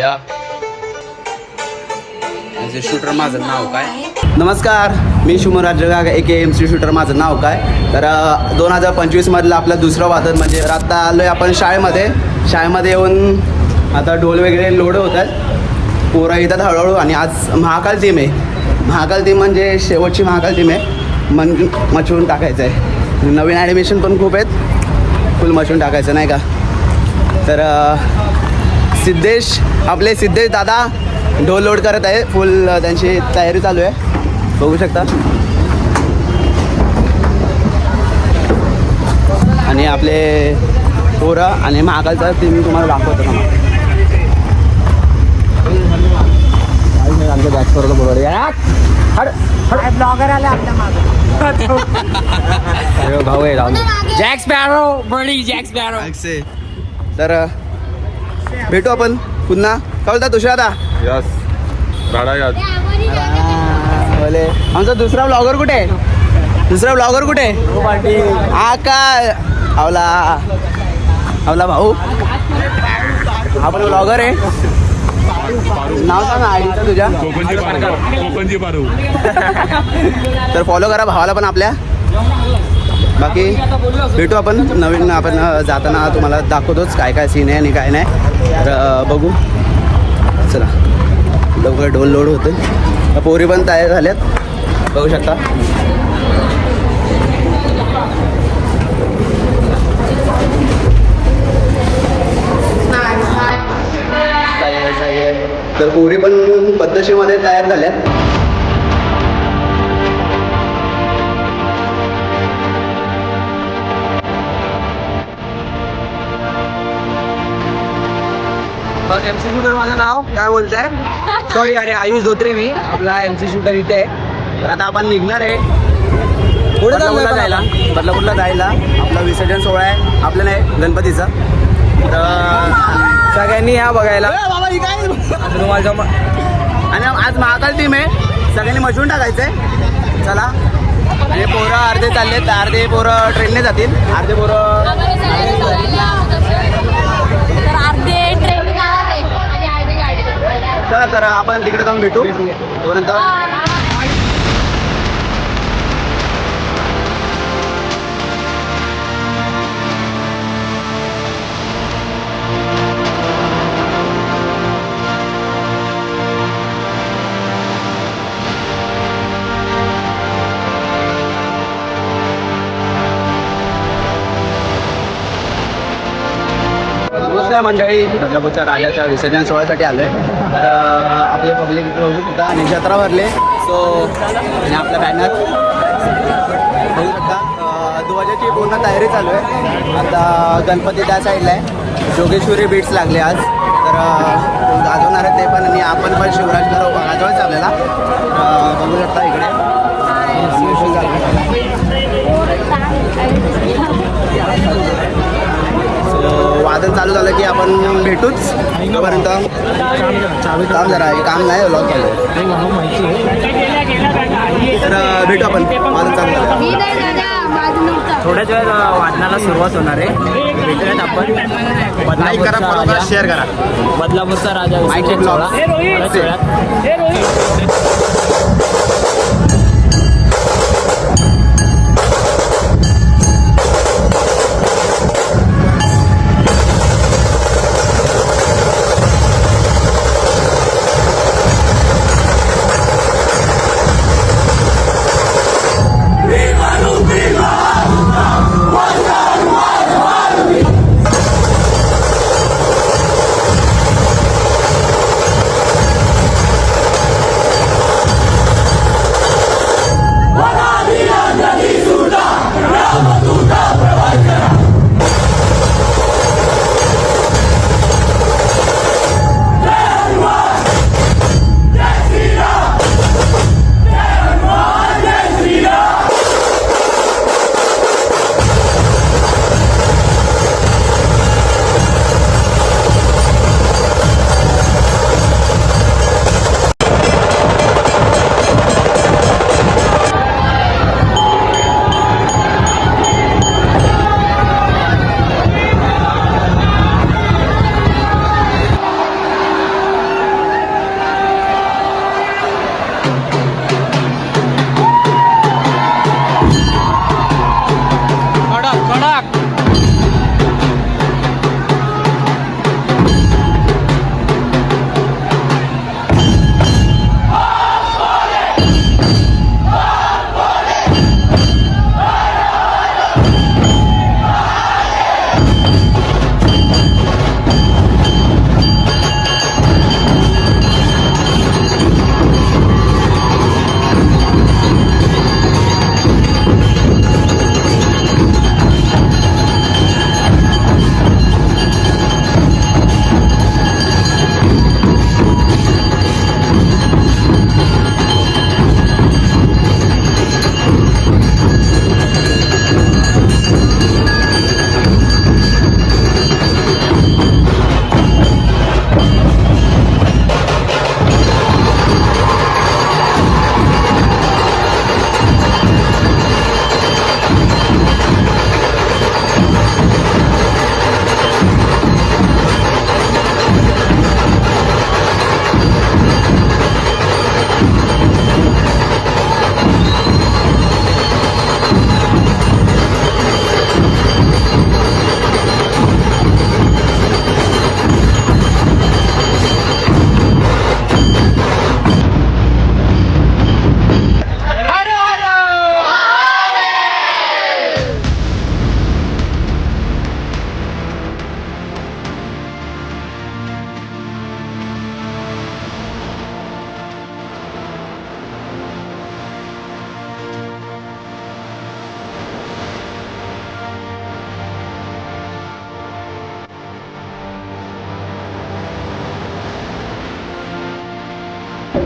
या. शूटर माझं नाव काय? नमस्कार मी शुमराज राजगाग A K M C shooter माझं नाव काय? तर दोन हजार पंचवीसमधलं आपलं दुसरं वादन म्हणजे तर आता आलो आहे आपण शाळेमध्ये. शाळेमध्ये येऊन आता ढोल वगैरे लोड होत आहेत. पोरं येतात हळूहळू आणि आज महाकाल टीम आहे. महाकाल टीम म्हणजे शेवटची महाकाल टीम आहे. मन मचवून टाकायचं आहे. नवीन ॲडमिशन पण खूप आहेत. फुल मचवून टाकायचं नाही का? तर सिद्धेश आपले सिद्धेश दादा ढोल लोड करत आहे. फुल त्यांची तयारी चालू आहे. बघू शकता. आणि आपले पोरं आणि महाकालचा ते मी तुम्हाला दाखवतो ना आमच्या बॅच करतो बरोबर ब्लॉगर आले आपल्या मागे. भाऊ आहे राहुल. जॅक स्पॅरो बळी जॅक स्पॅरो तर भेटू आपण पुन्हा. काय बोलता तुषार दादा यस राडा याद. बोले आमचा दुसरा ब्लॉगर कुठे? आहे दुसरा ब्लॉगर कुठे? आहे हा काय आवला. आवला भाऊ. हा पण ब्लॉगर आहे. नाव सांग आयडीचं तुझ्या. कोकणची तर फॉलो करा भावाला पण आपल्या. बाकी भेटू आपण नवीन आपण जाताना तुम्हाला दाखवतोच काय काय सीन आहे आणि काय नाही. तर बघू. चला. लवकर ढोल लोड होते पोरी पण तयार झाल्यात. बघू शकता. तर पोरी पण पद्धतशीरमध्ये तयार झाल्यात. एम सी शूटर माझं नाव काय बोलताय? सॉरी अरे आयुष धोत्रे मी. आपला एम सी शूटर इथे आहे. आता आपण निघणार आहे. बदलापूरला जायला. बदलापूरला जायला. आपला विसर्जन सोहळा आहे. आपला नाही गणपतीचा. तर सगळ्यांनी या बघायला. बाबा ही काय? आता तुम्हाला जमा आणि आज महाकाल टीम आहे. सगळ्यांनी मजवून टाकायचं आहे चला. हे पोरं अर्धे चाललेत. अर्धे पोरं ट्रेनने जातील. अर्धे पोरं चला तर आपण तिकडे जाऊन भेटू. तोपर्यंत नमस्कार मंडळी बदलापूरच्या राजाच्या विसर्जन सोहळ्यासाठी आलो आहे तर आपले पब्लिक बघू शकता आणि जत्रा भरले. सो आणि आपला बॅनर बघू शकता दुवाजाची पूर्ण तयारी चालू आहे. आता गणपती त्या साईडला आहे. जोगेश्वरी बीट्स लागले आज. तर गाजवणार आहे ते पण आणि आपण पण शिवराजला गाजवायचं आपल्याला. बघू शकता इकडे. आपण भेटूच. तोपर्यंत काम जरा काम नाही लॉक केलं. तर भेटू आपण. माझं नव्हतं. थोड्याच वेळ वादनाला सुरुवात होणार आहे. भेटूयात आपण. लाईक करा फॉलो करा शेअर करा. बदलापूरचा राजा विसर्जन ब्लॉग.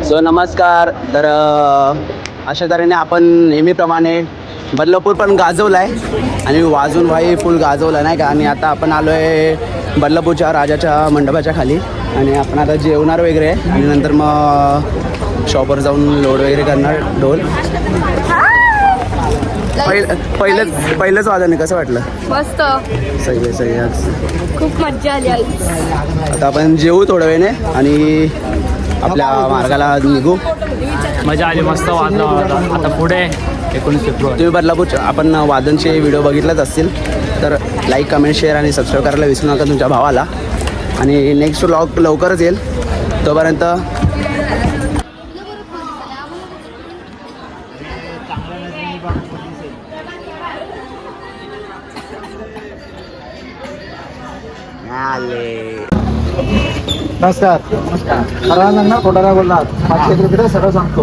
सो नमस्कार तर अशा तऱ्हेने आपण नेहमीप्रमाणे बदलापूर पण गाजवला आहे आणि वाजून भाई फुल गाजवला नाही का? आणि आता आपण आलो आहे बदलापूरच्या राजाच्या मंडपाच्या खाली आणि आपण आता जेवणार वगैरे आणि नंतर मग शॉपवर जाऊन लोड वगैरे करणार ढोल. पहिलं पहिलंच पहिलंच वादन कसं वाटलं? मस्त. सही आहे सही आहे खूप मज्जा आली आता आपण जेवू थोड्या वेळेने आणि आपल्या मार्गाला निघू. मजा आली मस्त वाजलं आता पुढे एकोणीस फेब्रुवारी तुम्ही बदलापूर आपण वादनचे व्हिडिओ बघितलेच असतील तर लाईक कमेंट शेअर आणि सबस्क्राईब करायला विसरू नका तुमच्या भावाला. आणि नेक्स्ट व्लॉग लवकरच येईल. तोपर्यंत नमस्कार. नमस्कार. खरा ना खोटा बोलणार मागच्या क्रिकेट सगळं सांगतो.